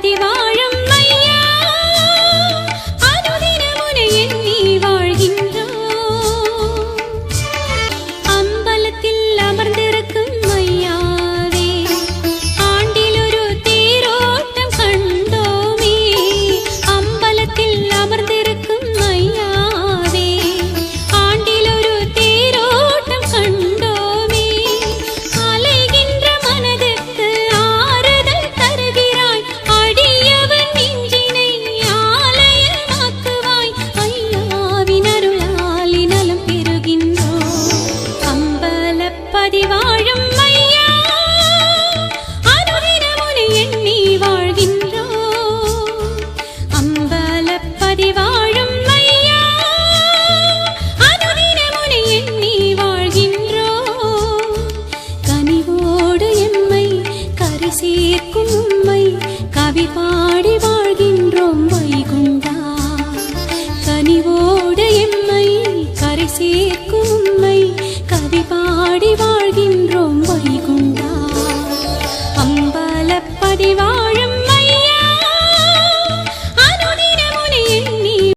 地方。சேர்க்கும் உம்மை. கவி பாடி வாழ்கின்றோம் வைகுண்டா. கனிவோடு எம்மை கரை சேர்க்கும் உம்மை.